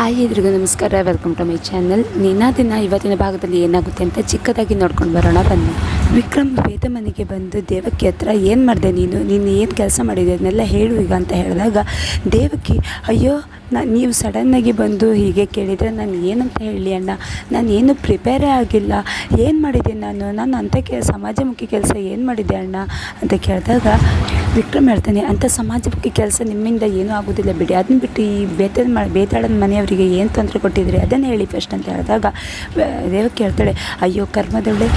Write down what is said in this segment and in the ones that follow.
Hi ಎಲ್ರಿಗೂ ನಮಸ್ಕಾರ. Welcome to my channel ದಿನ ದಿನ ಇವತ್ತಿನ ಭಾಗದಲ್ಲಿ ಏನಾಗುತ್ತೆ ಅಂತ ಚಿಕ್ಕದಾಗಿ ನೋಡ್ಕೊಂಡು ಬರೋಣ. ಬನ್ನಿ. ವಿಕ್ರಮ್ ವೇದ ಮನೆಗೆ ಬಂದು ದೇವಕಿ ಹತ್ರ ಏನು ಮಾಡಿದೆ ನೀನು? ನೀನು ಏನು ಕೆಲಸ ಮಾಡಿದೆ? ಅದನ್ನೆಲ್ಲ ಹೇಳು ಈಗ ಅಂತ ಹೇಳಿದಾಗ, ದೇವಕಿ, ಅಯ್ಯೋ, ನಾ ನೀವು ಸಡನ್ನಾಗಿ ಬಂದು ಹೀಗೆ ಕೇಳಿದರೆ ನಾನು ಏನಂತ ಹೇಳಿ ಅಣ್ಣ? ನಾನು ಏನು ಪ್ರಿಪೇರೇ ಆಗಿಲ್ಲ. ಏನು ಮಾಡಿದೆ ನಾನು? ನಾನು ಅಂಥ ಕೆ ಸಮಾಜಮುಖಿ ಕೆಲಸ ಏನು ಮಾಡಿದೆ ಅಣ್ಣ? ಅಂತ ಕೇಳಿದಾಗ, ವಿಕ್ರಮ್ ಹೇಳ್ತಾನೆ ಅಂಥ ಸಮಾಜಮುಖಿ ಕೆಲಸ ನಿಮ್ಮಿಂದ ಏನೂ ಆಗೋದಿಲ್ಲ ಬಿಡಿ. ಅದನ್ನ ಬಿಟ್ಟು ಈ ಬೇತಾಳ ಮ ಬೇತಾಳದ ಮನೆಯವರಿಗೆ ಏನು ತೊಂದರೆ ಕೊಟ್ಟಿದ್ರಿ ಅದನ್ನು ಹೇಳಿ ಫಸ್ಟ್ ಅಂತ ಹೇಳಿದಾಗ ದೇವಕ್ಕೆ ಹೇಳ್ತಾಳೆ, ಅಯ್ಯೋ, ಕರ್ಮದೊಳ್ಳೆ,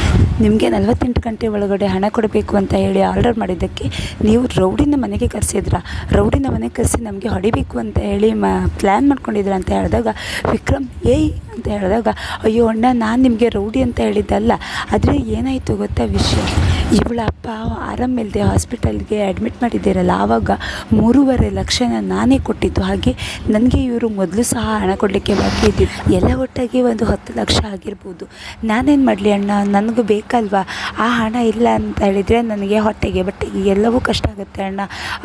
ನಿಮಗೆ ನಲವತ್ತೆಂಟು ಗಂಟೆ ಒಳಗಡೆ ಹಣ ಕೊಡಬೇಕು ಅಂತ ಹೇಳಿ ಆರ್ಡರ್ ಮಾಡಿದ್ದಕ್ಕೆ ನೀವು ರೌಡಿನ ಮನೆಗೆ ಕರೆಸಿದ್ರ? ರೌಡಿನ ಮನೆಗೆ ಕರೆಸಿ ನಮಗೆ ಹೊಡಿಬೇಕು ಅಂತ ಹೇಳಿ ಮ ಪ್ಲ್ಯಾನ್ ಮಾಡ್ಕೊಂಡಿದ್ರ ಅಂತ ಹೇಳಿದಾಗ, ವಿಕ್ರಮ್, ಏಯ್, ಅಂತ ಹೇಳಿದಾಗ, ಅಯ್ಯೋ ಅಣ್ಣ, ನಾನು ನಿಮಗೆ ರೌಡಿ ಅಂತ ಹೇಳಿದ್ದಲ್ಲ, ಆದರೆ ಏನಾಯಿತು ಗೊತ್ತಾ ವಿಷಯ? ಇವಳ ಅಪ್ಪ ಆರಾಮಿಲ್ಲದೆ ಹಾಸ್ಪಿಟಲ್ಗೆ ಅಡ್ಮಿಟ್ ಮಾಡಿದ್ದೀರಲ್ಲ, ಆವಾಗ ಮೂರುವರೆ ಲಕ್ಷನ ನಾನೇ ಕೊಟ್ಟಿದ್ದು. ಹಾಗೆ ನನಗೆ ಇವರು ಮೊದಲು ಸಹ ಹಣ ಕೊಡಲಿಕ್ಕೆ ಬಾಕಿ ಇದ್ದಿದ್ದು. ಎಲ್ಲ ಒಟ್ಟಾಗಿ ಒಂದು ಹತ್ತು ಲಕ್ಷ ಆಗಿರ್ಬೋದು. ನಾನೇನು ಮಾಡಲಿ ಅಣ್ಣ, ನನಗೂ ಬೇಕಲ್ವಾ? ಆ ಹಣ ಇಲ್ಲ ಅಂತ ಹೇಳಿದರೆ ನನಗೆ ಹೊಟ್ಟೆಗೆ ಬಟ್ಟೆಗೆ ಎಲ್ಲವೂ ಕಷ್ಟ ಆಗುತ್ತೆ ಅಣ್ಣ.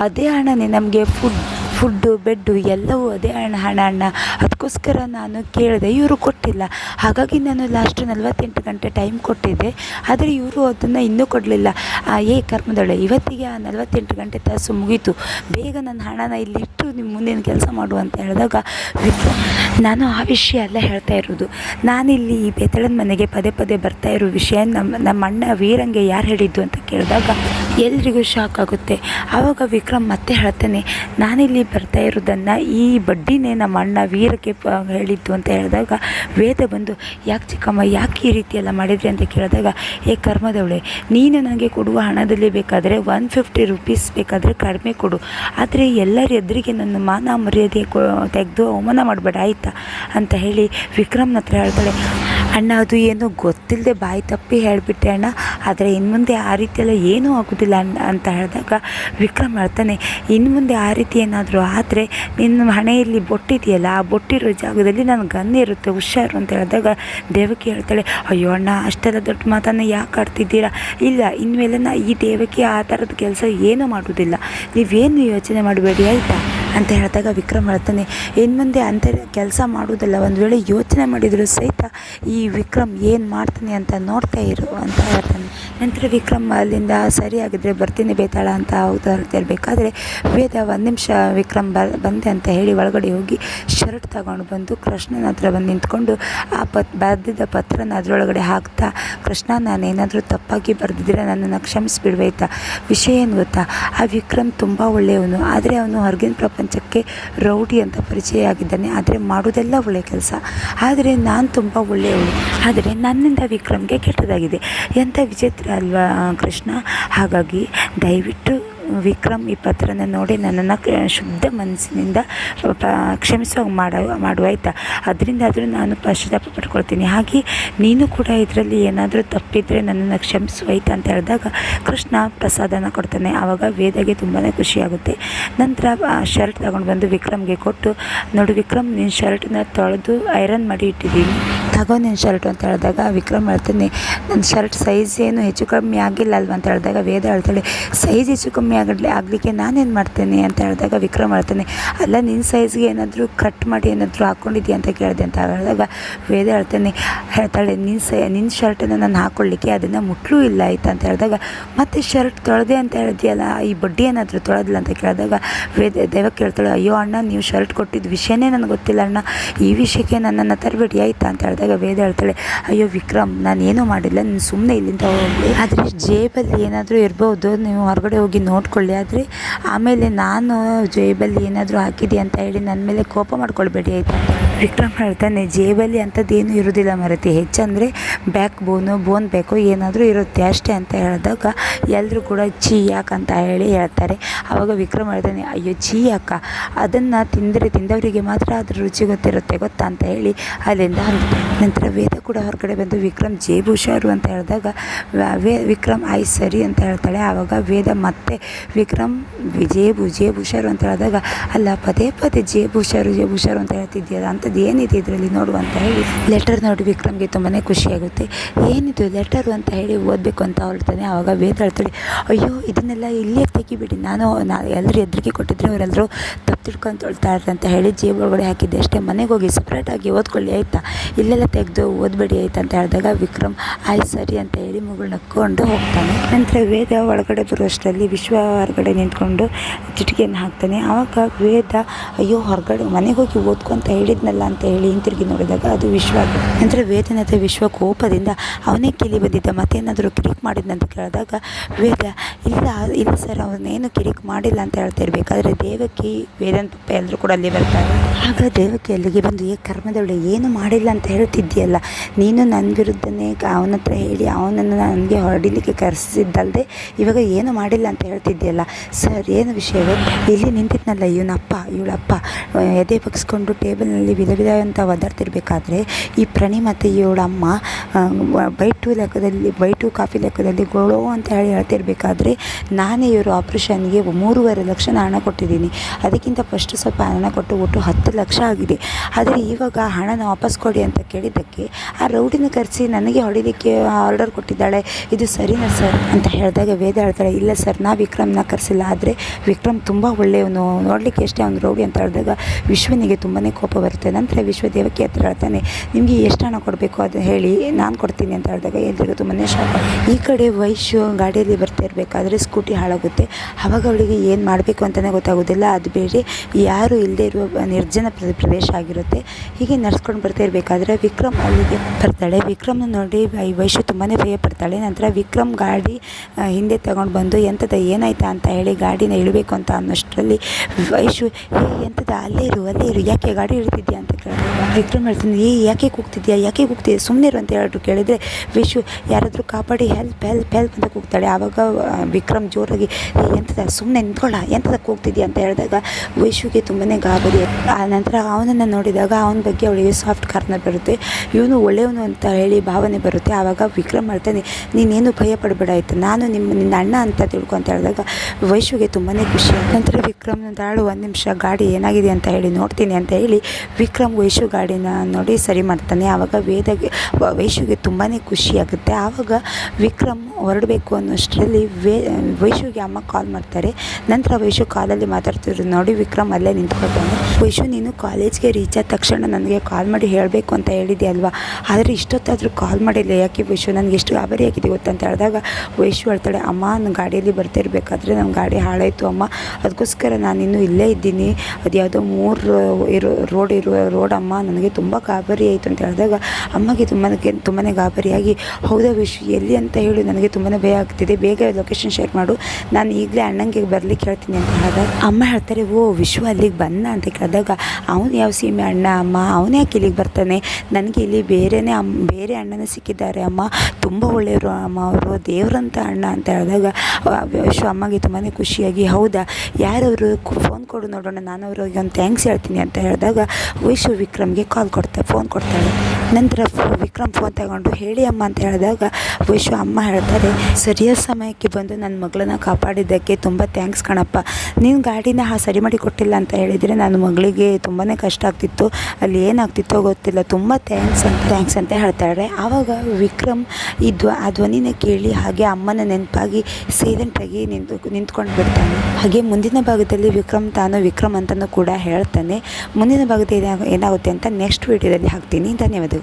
ಅದೇ ಹಣನೇ ನಮಗೆ ಫುಡ್ ಫುಡ್ಡು, ಬೆಡ್ಡು ಎಲ್ಲವೂ ಅದೇ. ಹಣ ಹಣ ಅಣ್ಣ ಅದಕ್ಕೋಸ್ಕರ ನಾನು ಕೇಳಿದೆ. ಇವರು ಕೊಟ್ಟಿಲ್ಲ. ಹಾಗಾಗಿ ನಾನು ಲಾಸ್ಟ್ ನಲವತ್ತೆಂಟು ಗಂಟೆ ಟೈಮ್ ಕೊಟ್ಟಿದ್ದೆ. ಆದರೆ ಇವರು ಅದನ್ನು ಇನ್ನೂ ಕೊಡಲಿಲ್ಲ. ಏ, ಕರ್ಮದೊಳೆ, ಇವತ್ತಿಗೆ ಆ ನಲವತ್ತೆಂಟು ಗಂಟೆ ತಾಸು ಮುಗೀತು. ಬೇಗ ನನ್ನ ಹಣನ ಇಲ್ಲಿಟ್ಟು ನಿಮ್ಮ ಮುಂದಿನ ಕೆಲಸ ಮಾಡು ಅಂತ ಹೇಳಿದಾಗ ನಾನು ಆ ವಿಷಯ ಎಲ್ಲ ಹೇಳ್ತಾ ಇರೋದು. ನಾನಿಲ್ಲಿ ಈ ಬೆತ್ತಳನ ಮನೆಗೆ ಪದೇ ಪದೇ ಬರ್ತಾ ಇರೋ ವಿಷಯ ನಮ್ಮ ನಮ್ಮ ಅಣ್ಣ ವೀರಂಗೆ ಯಾರು ಹೇಳಿದ್ದು ಅಂತ ಕೇಳಿದಾಗ ಎಲ್ರಿಗೂ ಶಾಕ್ ಆಗುತ್ತೆ. ಆವಾಗ ವಿಕ್ರಮ್ ಮತ್ತೆ ಹೇಳ್ತಾನೆ, ನಾನಿಲ್ಲಿ ಬರ್ತಾ ಇರೋದನ್ನು ಈ ಬಡ್ಡಿನೇ ನಮ್ಮ ಅಣ್ಣ ವೀರಕ್ಕೆ ಪ ಹೇಳಿದ್ದು ಅಂತ ಹೇಳಿದಾಗ ವೇದ ಬಂದು, ಯಾಕೆ ಚಿಕ್ಕಮ್ಮ, ಯಾಕೆ ಈ ರೀತಿ ಎಲ್ಲ ಮಾಡಿದ್ರಿ ಅಂತ ಕೇಳಿದಾಗ, ಏ ಕರ್ಮದವಳೆ, ನೀನು ನನಗೆ ಕೊಡುವ ಹಣದಲ್ಲಿ ಬೇಕಾದರೆ ಒನ್ ಫಿಫ್ಟಿ ರುಪೀಸ್ ಬೇಕಾದರೆ ಕಡಿಮೆ ಕೊಡು. ಆದರೆ ಎಲ್ಲರ ಎದುರಿಗೆ ನನ್ನ ಮಾನ ಮರ್ಯಾದೆ ಕೊ, ತೆಗೆದು ಅವಮಾನ ಮಾಡಬೇಡ, ಆಯಿತಾ? ಅಂತ ಹೇಳಿ ವಿಕ್ರಮ್ನ ಹತ್ರ ಹೇಳ್ತಾಳೆ ಅಣ್ಣ, ಅದು ಏನು ಗೊತ್ತಿಲ್ಲದೆ ಬಾಯಿ ತಪ್ಪಿ ಹೇಳಿಬಿಟ್ಟೆ ಅಣ್ಣ. ಆದರೆ ಇನ್ನು ಮುಂದೆ ಆ ರೀತಿಯೆಲ್ಲ ಏನೂ ಆಗೋದಿಲ್ಲ ಅಂತ ಹೇಳಿದಾಗ ವಿಕ್ರಮ್ ಹೇಳ್ತಾನೆ ಇನ್ನು ಮುಂದೆ ಆ ರೀತಿ ಏನಾದರೂ ಆದರೆ ನಿನ್ನ ಹಣೆಯಲ್ಲಿ ಬೊಟ್ಟಿದೆಯಲ್ಲ, ಆ ಬೊಟ್ಟಿರೋ ಜಾಗದಲ್ಲಿ ನನ್ನ ಗನ್ ಇರುತ್ತೆ, ಹುಷಾರು ಅಂತ ಹೇಳಿದಾಗ ದೇವಕಿ ಹೇಳ್ತಾಳೆ, ಅಯ್ಯೋ ಅಣ್ಣ, ಅಷ್ಟೆಲ್ಲ ದೊಡ್ಡ ಮಾತನ್ನು ಯಾಕೆ ಆಡ್ತಿದ್ದೀರಾ? ಇಲ್ಲ, ಇನ್ಮೇಲೆ ನಾ ಈ ದೇವಕಿ ಆ ಥರದ ಕೆಲಸ ಏನೂ ಮಾಡೋದಿಲ್ಲ. ನೀವೇನು ಯೋಚನೆ ಮಾಡಬೇಡಿ, ಆಯಿತಾ? ಅಂತ ಹೇಳಿದಾಗ ವಿಕ್ರಮ್ ಹೇಳ್ತಾನೆ ಇನ್ನು ಮುಂದೆ ಅಂಥ ಕೆಲಸ ಮಾಡೋದಲ್ಲ, ಒಂದು ವೇಳೆ ಯೋಚನೆ ಮಾಡಿದರೂ ಸಹಿತ ಈ ವಿಕ್ರಮ್ ಏನು ಮಾಡ್ತಾನೆ ಅಂತ ನೋಡ್ತಾ ಇರು ಅಂತ ಹೇಳ್ತಾನೆ. ನಂತರ ವಿಕ್ರಮ್ ಅಲ್ಲಿಂದ, ಸರಿ ಆಗಿದ್ರೆ ಬರ್ತೀನಿ ಬೇತಾಳ ಅಂತ ಹೋಗ್ತಾ ಇರಬೇಕಾದ್ರೆ ವೇದ ಒಂದು ನಿಮಿಷ ವಿಕ್ರಮ್ ಬ, ಬಂದೆ ಅಂತ ಹೇಳಿ ಒಳಗಡೆ ಹೋಗಿ ಶರ್ಟ್ ತಗೊಂಡು ಬಂದು ಕೃಷ್ಣನ ಹತ್ರ ಬಂದು ನಿಂತ್ಕೊಂಡು, ಆ ಪತ್, ಬರೆದಿದ್ದ ಪತ್ರನ ಅದರೊಳಗಡೆ ಹಾಕ್ತಾ, ಕೃಷ್ಣ, ನಾನು ಏನಾದರೂ ತಪ್ಪಾಗಿ ಬರೆದಿದ್ರೆ ನನ್ನನ್ನು ಕ್ಷಮಿಸಿಬಿಡ್ಬೇಕಾ ವಿಷಯ ಏನು ಗೊತ್ತಾ? ಆ ವಿಕ್ರಮ್ ತುಂಬ ಒಳ್ಳೆಯವನು, ಆದರೆ ಅವನು ಹೊರಗಿನ ಪ್ರಪಂಚಕ್ಕೆ ರೌಡಿ ಅಂತ ಪರಿಚಯ ಆಗಿದ್ದಾನೆ ಆದರೆ ಮಾಡೋದೆಲ್ಲ ಒಳ್ಳೆಯ ಕೆಲಸ. ಆದರೆ ನಾನು ತುಂಬ ಒಳ್ಳೆಯವಳು. ಆದರೆ ನನ್ನಿಂದ ವಿಕ್ರಮ್ಗೆ ಕೆಟ್ಟದಾಗಿದೆ. ಎಂಥ ವಿಚಿತ್ರ ಅಲ್ವಾ ಕೃಷ್ಣ? ಹಾಗಾಗಿ ದಯವಿಟ್ಟು ವಿಕ್ರಮ್ ಈ ಪತ್ರನ ನೋಡಿ ನನ್ನನ್ನು ಶುದ್ಧ ಮನಸ್ಸಿನಿಂದ ಕ್ಷಮಿಸುವ ಮಾಡೋ ಮಾಡುವ ಆಯಿತಾ? ಅದರಿಂದ ಆದರೂ ನಾನು ಪಶ್ಚಾತ್ತಾಪ ಪಡ್ಕೊಳ್ತೀನಿ ಹಾಗೆ ನೀನು ಕೂಡ ಇದರಲ್ಲಿ ಏನಾದರೂ ತಪ್ಪಿದರೆ ನನ್ನನ್ನು ಕ್ಷಮಿಸು ಆಯಿತಾ ಅಂತ ಹೇಳಿದಾಗ ಕೃಷ್ಣ ಪ್ರಸಾದನ ಕೊಡ್ತಾನೆ. ಆವಾಗ ವೇದಗೆ ತುಂಬಾ ಖುಷಿಯಾಗುತ್ತೆ. ನಂತರ ಶರ್ಟ್ ತಗೊಂಡು ಬಂದು ವಿಕ್ರಮ್ಗೆ ಕೊಟ್ಟು, ನೋಡು ವಿಕ್ರಮ್ ನಿನ್ನ ಶರ್ಟನ್ನ ತೊಳೆದು ಐರನ್ ಮಾಡಿ ಇಟ್ಟಿದ್ದೀನಿ. ತಗೋ ನಿನ್ನ ಶರ್ಟ್ ಅಂತ ಹೇಳಿದಾಗ ವಿಕ್ರಮ್ ಹೇಳ್ತಾನೆ ನನ್ನ ಶರ್ಟ್ ಸೈಜ್ ಏನು ಹೆಚ್ಚು ಕಮ್ಮಿ ಆಗಿಲ್ಲ ಅಲ್ವಾ? ಅಂತ ಹೇಳಿದಾಗ ವೇದ ಹೇಳ್ತಾಳೆ, ಸೈಜ್ ಹೆಚ್ಚು ಕಮ್ಮಿ ಆಗಲಿ ಆಗಲಿಕ್ಕೆ ನಾನೇನು ಮಾಡ್ತೇನೆ ಅಂತ ಹೇಳಿದಾಗ ವಿಕ್ರಮ್ ಹೇಳ್ತಾನೆ, ಅಲ್ಲ ನಿನ್ನ ಸೈಜ್ಗೆ ಏನಾದರೂ ಕಟ್ ಮಾಡಿ ಏನಾದರೂ ಹಾಕ್ಕೊಂಡಿದ್ಯಾ ಅಂತ ಕೇಳಿದೆ ಅಂತ ಹೇಳಿದಾಗ ವೇದ ಹೇಳ್ತೇನೆ, ಹೇಳ್ತಾಳೆ ನಿನ್ನ ಸೈ ನಿನ್ನ ಶರ್ಟನ್ನು ನಾನು ಹಾಕ್ಕೊಳ್ಳಿಕ್ಕೆ ಅದನ್ನು ಮುಟ್ಲೂ ಇಲ್ಲ ಆಯ್ತು ಅಂತ ಹೇಳಿದಾಗ, ಮತ್ತೆ ಶರ್ಟ್ ತೊಳೆದೆ ಅಂತ ಹೇಳಿದ್ಯಲ್ಲ, ಈ ಬಡ್ಡಿ ಏನಾದರೂ ತೊಳೆದಿಲ್ಲ ಅಂತ ಕೇಳಿದಾಗ ವೇದ, ದೇವ ಕೇಳ್ತಾಳೆ, ಅಯ್ಯೋ ಅಣ್ಣ, ನೀವು ಶರ್ಟ್ ಕೊಟ್ಟಿದ್ದ ವಿಷಯನೇ ನನಗೆ ಗೊತ್ತಿಲ್ಲ ಅಣ್ಣ, ಈ ವಿಷಯಕ್ಕೆ ನನ್ನನ್ನು ತರಬೇಡಿ ಆಯಿತಾ ಅಂತ ಹೇಳಿದಾಗ ವೇದ ಹೇಳ್ತಾಳೆ, ಅಯ್ಯೋ ವಿಕ್ರಮ್, ನಾನು ಏನೂ ಮಾಡಿಲ್ಲ, ನೀನು ಸುಮ್ಮನೆ ಇಲ್ಲಿಂದ ಹೋಗಿ ಆದರೆ ಜೇಬಲ್ಲಿ ಏನಾದರೂ ಇರ್ಬೋದು, ನೀವು ಹೊರಗಡೆ ಹೋಗಿ ನೋಡ್ಕೊಳ್ಳಿ ಆದರೆ, ಆಮೇಲೆ ನಾನು ಜೇಬಲ್ಲಿ ಏನಾದರೂ ಹಾಕಿದೆ ಅಂತ ಹೇಳಿ ನನ್ನ ಮೇಲೆ ಕೋಪ ಮಾಡ್ಕೊಳ್ಬೇಡಿ ಆಯಿತಾ? ವಿಕ್ರಮ್ ಹೇಳ್ತಾನೆ, ಜೇಬಲ್ಲಿ ಅಂಥದ್ದೇನು ಇರೋದಿಲ್ಲ ಮರತಿ. ಹೆಚ್ಚಂದರೆ ಬ್ಯಾಕ್ ಬೋನು, ಬೋನ್ ಬೇಕು ಏನಾದರೂ ಇರುತ್ತೆ. ಅಷ್ಟೇ ಅಂತ ಹೇಳಿದಾಗ ಎಲ್ಲರೂ ಕೂಡ ಚೀ ಯಾಕಂತ ಹೇಳಿ ಹೇಳ್ತಾರೆ. ಆವಾಗ ವಿಕ್ರಮ್ ಹೇಳ್ತಾನೆ, ಅಯ್ಯೋ ಚೀ ಯಾಕ? ಅದನ್ನು ತಿಂದರೆ ತಿಂದವರಿಗೆ ಮಾತ್ರ ಅದ್ರ ರುಚಿ ಗೊತ್ತಿರುತ್ತೆ, ಗೊತ್ತಾ ಅಂತ ಹೇಳಿ ಅಲ್ಲಿಂದ ನಂತರ ಕೂಡ ಹೊರಗಡೆ ಬಂದು ವಿಕ್ರಮ್ ಜೇಬು ಹುಷಾರು ಅಂತ ಹೇಳಿದಾಗ, ವ- ವಿಕ್ರಮ್ ಐ ಸರಿ ಅಂತ ಹೇಳ್ತಾಳೆ. ಆವಾಗ ವೇದ ಮತ್ತೆ ವಿಕ್ರಮ್ ಜೇಬು ಜೇಬು ಹುಷಾರು ಅಂತ ಹೇಳಿದಾಗ, ಅಲ್ಲ, ಪದೇ ಪದೇ ಜೇಬು ಹುಷಾರು ಜೇಬು ಹುಷಾರು ಅಂತ ಹೇಳ್ತಿದ್ಯಲ್ಲ, ಅಂಥದ್ದು ಏನಿದೆ ಇದರಲ್ಲಿ ನೋಡು ಅಂತ ಹೇಳಿ ಲೆಟರ್ ನೋಡಿ ವಿಕ್ರಮ್ಗೆ ತುಂಬಾ ಖುಷಿಯಾಗುತ್ತೆ ಏನಿದು ಲೆಟರು ಅಂತ ಹೇಳಿ ಓದಬೇಕು ಅಂತ ಹೊರಡ್ತಾನೆ ಆವಾಗ ವೇದ ಹೇಳ್ತಾಳೆ, ಅಯ್ಯೋ, ಇದನ್ನೆಲ್ಲ ಇಲ್ಲೇ ತೆಗಿಬಿಡಿ. ನಾನು, ನಾ, ಎಲ್ಲರೂ ಎದುರಿಗೆ ಕೊಟ್ಟಿದ್ರೆ ಅವರೆಲ್ಲರೂ ತಪ್ಪಿಟ್ಕೊಂಡು ತೊಳ್ತಾರೆ ಅಂತ ಹೇಳಿ ಜೇಬು ಒಳಗಡೆ ಹಾಕಿದ್ದೆ. ಅಷ್ಟೇ, ಮನೆಗೆ ಹೋಗಿ ಸಪ್ರೇಟಾಗಿ ಓದ್ಕೊಳ್ಳಿ, ಆಯಿತಾ? ಇಲ್ಲೆಲ್ಲ ತೆಗೆದು ಓದಬೇಡಿ ಆಯ್ತಾ ಅಂತ ಹೇಳಿದಾಗ ವಿಕ್ರಮ್ ಆಯ್ ಸರಿ ಅಂತ ಹೇಳಿ ಮಗಳು ನಕ್ಕೊಂಡು ಹೋಗ್ತಾನೆ. ನಂತರ ವೇದ ಒಳಗಡೆ ಬರುವಷ್ಟರಲ್ಲಿ ವಿಶ್ವ ಹೊರಗಡೆ ನಿಂತ್ಕೊಂಡು ಚಿಟಿಕೆಯನ್ನು ಹಾಕ್ತಾನೆ. ಆವಾಗ ವೇದ ಅಯ್ಯೋ ಹೊರಗಡೆ ಮನೆಗೆ ಹೋಗಿ ಓದ್ಕೊ ಅಂತ ಹೇಳಿದ್ನಲ್ಲ ಅಂತ ಹೇಳಿ ಹಿಂತಿರುಗಿ ನೋಡಿದಾಗ ಅದು ವಿಶ್ವ. ನಂತರ ವೇದನ ಹತ್ರ ವಿಶ್ವ ಕೋಪದಿಂದ ಅವನೇ ಕಿಲಿ ಬಂದಿದ್ದ ಮತ್ತೇನಾದರೂ ಕಿರಿಕ್ ಮಾಡಿದ್ನಂತ ಕೇಳಿದಾಗ ವೇದ ಇಲ್ಲ ಇಲ್ಲ ಸರ್ ಅವನೇನು ಕಿರಿಕ್ ಮಾಡಿಲ್ಲ ಅಂತ ಹೇಳ್ತಾ ಇರಬೇಕಾದ್ರೆ ದೇವಕಿ ವೇದನ್ ಪಪ್ಪ ಎಲ್ಲರೂ ಕೂಡ ಅಲ್ಲಿ ಬರ್ತಾರೆ. ಆಗ ದೇವಕಿ ಅಲ್ಲಿಗೆ ಬಂದು ಏ ಕರ್ಮದವಳೆ ಏನು ಮಾಡಿಲ್ಲ ಅಂತ ಹೇಳ್ತಿದ್ದೀಯಲ್ಲ? ನೀನು ನನ್ನ ವಿರುದ್ಧನೇ ಅವನ ಹತ್ರ ಹೇಳಿ, ಅವನನ್ನು ನನಗೆ ಹೊಡಿಲಿಕ್ಕೆ ಕರೆಸಿದ್ದಲ್ಲದೆ ಇವಾಗ ಏನು ಮಾಡಿಲ್ಲ ಅಂತ ಹೇಳ್ತಿದ್ದೀಯಲ್ಲ? ಸರ್ ಏನು ವಿಷಯವೇ ಇಲ್ಲಿ ನಿಂತಿದ್ನಲ್ಲ ಇವನಪ್ಪ, ಇವಳಪ್ಪ. ಎದೆ ಬಗ್ಸ್ಕೊಂಡು ಟೇಬಲ್ನಲ್ಲಿ ವಿಧ ವಿಧ ಅಂತ ಒದ್ದಾಡ್ತಿರ್ಬೇಕಾದ್ರೆ ಈ ಪ್ರಣಿ ಮತ್ತು ಇವಳಮ್ಮ ಟು ಲೆಕ್ಕದಲ್ಲಿ ಟು ಕಾಫಿ ಲೆಕ್ಕದಲ್ಲಿ ಗೋಳೋ ಅಂತ ಹೇಳಿ ಹೇಳ್ತಿರ್ಬೇಕಾದ್ರೆ ನಾನೇ ಇವರು ಆಪ್ರೇಷನ್ಗೆ ಮೂರುವರೆ ಲಕ್ಷ ಹಣ ಕೊಟ್ಟಿದ್ದೀನಿ. ಅದಕ್ಕಿಂತ ಫಸ್ಟ್ ಸ್ವಲ್ಪ ಹಣ ಕೊಟ್ಟು ಒಟ್ಟು ಹತ್ತು ಲಕ್ಷ ಆಗಿದೆ. ಆದರೆ ಇವಾಗ ಹಣನ ವಾಪಸ್ ಕೊಡಿ ಅಂತ ಕೇಳಿದ್ದಕ್ಕೆ ಆ ರೌಡಿನ ಕರೆಸಿ ನನಗೆ ಹೊಡಿಲಿಕ್ಕೆ ಆರ್ಡರ್ ಕೊಟ್ಟಿದ್ದಾಳೆ. ಇದು ಸರಿನಾ ಸರ್ ಅಂತ ಹೇಳಿದಾಗ ವೇದ ಹೇಳ್ತಾಳೆ, ಇಲ್ಲ ಸರ್ ನಾ ವಿಕ್ರಮ್ನ ಕರೆಸಿಲ್ಲ. ಆದರೆ ವಿಕ್ರಮ್ ತುಂಬ ಒಳ್ಳೆಯವನು. ನೋಡಲಿಕ್ಕೆ ಎಷ್ಟೇ ಅವ್ನು ರೌಡಿ ಅಂತ ಹೇಳಿದಾಗ ವಿಶ್ವನಿಗೆ ತುಂಬಾ ಕೋಪ ಬರುತ್ತೆ. ನಂತರ ವಿಶ್ವದೇವಕ್ಕೆ ಹತ್ರ ಹೇಳ್ತಾನೆ, ನಿಮಗೆ ಎಷ್ಟು ಹಣ ಕೊಡಬೇಕು? ಅದು ಹೇಳಿ, ನಾನು ಕೊಡ್ತೀನಿ. ಅಂತ ಹೇಳಿದಾಗ ಎಲ್ರಿಗೂ ತುಂಬಾ ಶಾಕ್ ಈ ಕಡೆ ವಯಸ್ಸು ಗಾಡಿಯಲ್ಲಿ ಬರ್ತಾ ಇರಬೇಕಾದ್ರೆ ಸ್ಕೂಟಿ ಹಾಳಾಗುತ್ತೆ. ಆವಾಗ ಅವಳಿಗೆ ಏನು ಮಾಡಬೇಕು ಅಂತಲೇ ಗೊತ್ತಾಗೋದಿಲ್ಲ. ಅದು ಬೇರೆ, ಯಾರು ಇಲ್ಲದೆ ಇರುವ ನಿರ್ಜನ ಪ್ರ- ಪ್ರದೇಶ ಆಗಿರುತ್ತೆ. ಹೀಗೆ ನಡ್ಸ್ಕೊಂಡು ಬರ್ತಾ ಇರಬೇಕಾದ್ರೆ ವಿಕ್ರಮ್ ಅಲ್ಲಿಗೆ ಬರ್ತಾಳೆ. ವಿಕ್ರಮ್ನ ನೋಡಿ ವೈಶು ತುಂಬಾ ಭಯ ಪಡ್ತಾಳೆ ನಂತರ ವಿಕ್ರಮ್ ಗಾಡಿ ಹಿಂದೆ ತಗೊಂಡು ಬಂದು ಎಂಥದ ಏನಾಯ್ತಾ ಅಂತ ಹೇಳಿ ಗಾಡಿನ ಇಳಬೇಕು ಅಂತ ಅನ್ನೋಷ್ಟರಲ್ಲಿ ವೈಶು ಏ ಎಂಥದ ಅಲ್ಲೇ ಇರು ಅಲ್ಲೇ ಇರು, ಯಾಕೆ ಗಾಡಿ ಇಳಿತಿದ್ಯಾ? ಅಂತ ಕೇಳಿದ್ರೆ ವಿಕ್ರಮ್ ಹೇಳ್ತೀನಿ, ಏ, ಯಾಕೆ ಕೂಗ್ತಿದ್ಯಾ ಯಾಕೆ ಕೂಗ್ತಿದ್ಯಾ? ಸುಮ್ಮನೆ ಇರು ಅಂತ ಹೇಳ್ಬಿಟ್ಟು ಕೇಳಿದರೆ ವಿಶು, ಯಾರಾದರೂ ಕಾಪಾಡಿ ಹೆಲ್ಪ್ ಹೆಲ್ಪ್ ಹೆಲ್ಪ್ ಅಂತ ಕೂಗ್ತಾಳೆ. ಆವಾಗ ವಿಕ್ರಮ್ ಜೋರಾಗಿ, ಏ ಎಂಥದ ಸುಮ್ಮನೆ ನಿಂತ್ಕೊಳ್ಳ ಎಂಥದ ಕೂಗ್ತಿದ್ಯಾ? ಅಂತ ಹೇಳಿದಾಗ ವಿಶುಗೆ ತುಂಬಾ ಗಾಬರಿ ಆ ನಂತರ ಅವನನ್ನು ನೋಡಿದಾಗ ಅವನ ಬಗ್ಗೆ ಅವಳಿಗೆ ಸಾಫ್ಟ್ ಕಾರ್ನರ್ ಬರುತ್ತೆ. ಇವನು ಒಳ್ಳೆಯವನು ಅಂತ ಹೇಳಿ ಭಾವನೆ ಬರುತ್ತೆ. ಆವಾಗ ವಿಕ್ರಮ್ ಹೇಳ್ತಾನೆ, ನೀನೇನು ಭಯ ಪಡಬೇಡ ಆಯ್ತು? ನಾನು ನಿಮ್ಮ ನಿನ್ನ ಅಣ್ಣ ಅಂತ ತಿಳ್ಕೊ ಅಂತ ಹೇಳಿದಾಗ ವೈಶುಗೆ ತುಂಬಾ ಖುಷಿ ನಂತರ ವಿಕ್ರಮ್ ದಾಳು ಒಂದು ನಿಮಿಷ ಗಾಡಿ ಏನಾಗಿದೆ ಅಂತ ಹೇಳಿ ನೋಡ್ತೀನಿ ಅಂತ ಹೇಳಿ ವಿಕ್ರಮ್ ವೈಶು ಗಾಡಿನ ನೋಡಿ ಸರಿ ಮಾಡ್ತಾನೆ. ಆವಾಗ ವೇದಗೆ ವೈಶುಗೆ ತುಂಬಾ ಖುಷಿ ಆಗುತ್ತೆ. ಆವಾಗ ವಿಕ್ರಮ್ ಹೊರಡಬೇಕು ಅನ್ನೋಷ್ಟರಲ್ಲಿ ವೇ, ವೈಶುಗೆ ಅಮ್ಮ ಕಾಲ್ ಮಾಡ್ತಾರೆ. ನಂತರ ವೈಶು ಕಾಲಲ್ಲಿ ಮಾತಾಡ್ತಿದ್ರು ನೋಡಿ ವಿಕ್ರಮ್ ಅಲ್ಲೇ ನಿಂತ್ಕೊಳ್ತಾನೆ. ವೈಶು, ನೀನು ಕಾಲೇಜ್ಗೆ ರೀಚ್ ಆದ ತಕ್ಷಣ ನನಗೆ ಕಾಲ್ ಮಾಡಿ ಹೇಳಬೇಕು ಅಂತ ಹೇಳಿದೆ ಅಲ್ವಾ ಆದರೆ ಇಷ್ಟೊತ್ತಾದರೂ ಕಾಲ್ ಮಾಡಿಲ್ಲ. ಯಾಕೆ ವೈಶು ನನಗೆ ಎಷ್ಟು ಗಾಬರಿ ಆಗಿದೆ ಗೊತ್ತಂತ ಹೇಳಿದಾಗ ವೈಶು ಹೇಳ್ತಾಳೆ, ಅಮ್ಮ, ನಾನು ಗಾಡಿಯಲ್ಲಿ ಬರ್ತಿರ್ಬೇಕಾದ್ರೆ ನನ್ನ ಗಾಡಿ ಹಾಳಾಯಿತು ಅಮ್ಮ, ಅದಕ್ಕೋಸ್ಕರ ನಾನು ಇನ್ನೂ ಇಲ್ಲೇ ಇದ್ದೀನಿ. ಅದು ಯಾವುದೋ ಮೂರು ಇರೋ ರೋಡ್ ಇರುವ ರೋಡ್ ಅಮ್ಮ, ನನಗೆ ತುಂಬ ಗಾಬರಿ ಆಯಿತು ಅಂತ ಹೇಳಿದಾಗ, ಅಮ್ಮಗೆ ತುಂಬಾ ತುಂಬಾ ಗಾಬರಿಯಾಗಿ, ಹೌದಾ ವಿಶು ಎಲ್ಲಿ ಅಂತ ಹೇಳಿ, ನನಗೆ ತುಂಬಾ ಭಯ ಆಗ್ತಿದೆ, ಬೇಗ ಲೊಕೇಶನ್ ಶೇರ್ ಮಾಡು, ನಾನು ಈಗಲೇ ಅಣ್ಣಂಗೆ ಬರಲಿಕ್ಕೆ ಹೇಳ್ತೀನಿ ಅಂತ ಹೇಳಿದಾಗ, ಅಮ್ಮ ಹೇಳ್ತಾರೆ, ಓ ವಿಶ್ವ ಅಲ್ಲಿಗೆ ಬಂದ ಅಂತ ಕೇಳಿದಾಗ, ಅವನು ಯಾವ ಸೀಮೆ ಅಣ್ಣ ಅಮ್ಮ, ಅವನೇ ಯಾಕೆ ಇಲ್ಲಿಗೆ ಬರ್ತಾನೆ, ನನಗೆ ಇಲ್ಲಿ ಬೇರೆನೇ ಬೇರೆ ಅಣ್ಣನೇ ಸಿಕ್ಕಿದ್ದಾರೆ ಅಮ್ಮ ತುಂಬ ಒಳ್ಳೆಯವರು ಅಮ್ಮ ಅವರು, ದೇವರಂತ ಅಣ್ಣ ಅಂತ ಹೇಳಿದಾಗ ವಿಶ್ವ ಅಮ್ಮಗೆ ತುಂಬಾ ಖುಷಿಯಾಗಿ, ಹೌದಾ, ಯಾರವರು ಫೋನ್ ಕೊಡು ನೋಡೋಣ ನಾನು ಅವ್ರಿಗೆ ಒಂದು ಥ್ಯಾಂಕ್ಸ್ ಹೇಳ್ತೀನಿ ಅಂತ ಹೇಳಿದಾಗ, ವಿಶ್ವ ವಿಕ್ರಮ್ಗೆ ಕಾಲ್ ಕೊಡ್ತಾ ಫೋನ್ ಕೊಡ್ತಾಳೆ. ನಂತರ ವಿಕ್ರಮ್ ಫೋನ್ ತಗೊಂಡು, ಹೇಳಿ ಅಮ್ಮ, ಅಂತ ಹೇಳಿದಾಗ ವಿಶ್ವ ಅಮ್ಮ ಹೇಳ್ತಾರೆ, ಸರಿಯಾದ ಸಮಯಕ್ಕೆ ಬಂದು ನನ್ನ ಮಗಳನ್ನ ಕಾಪಾಡಿದ್ದಕ್ಕೆ ತುಂಬ ಥ್ಯಾಂಕ್ಸ್ ಕಣಪ್ಪ. ನೀನು ಗಾಡಿನ ಸರಿ ಮಾಡಿ ಕೊಟ್ಟಿಲ್ಲ ಅಂತ ಹೇಳಿದರೆ ನನ್ನ ಮಗಳಿಗೆ ತುಂಬಾ ಕಷ್ಟ ಆಗ್ತಿತ್ತು. ಅಲ್ಲಿ ಏನಾಗ್ತಿತ್ತೋ ಗೊತ್ತಿಲ್ಲ. ತುಂಬ ಥ್ಯಾಂಕ್ಸ್ ಅಂತ ಥ್ಯಾಂಕ್ಸ್ ಅಂತ ಹೇಳ್ತಾಳೆ ಆವಾಗ ವಿಕ್ರಮ್ ಈ ಧ್ವ ಆ ಧ್ವನಿನ ಕೇಳಿ ಹಾಗೆ ಅಮ್ಮನ ನೆನಪಾಗಿ ಸೈಲೆಂಟಾಗಿ ನಿಂತು, ನಿಂತ್ಕೊಂಡು ಬಿಡ್ತಾನೆ. ಹಾಗೆ ಮುಂದಿನ ಭಾಗದಲ್ಲಿ ವಿಕ್ರಮ್ ತಾನು ವಿಕ್ರಮ್ ಅಂತಲೂ ಕೂಡ ಹೇಳ್ತಾನೆ. ಮುಂದಿನ ಭಾಗದಲ್ಲಿ ಏನಾಗುತ್ತೆ ಅಂತ ನೆಕ್ಸ್ಟ್ ವೀಡಿಯೋದಲ್ಲಿ ಹಾಕ್ತೀನಿ. ಧನ್ಯವಾದಗಳು.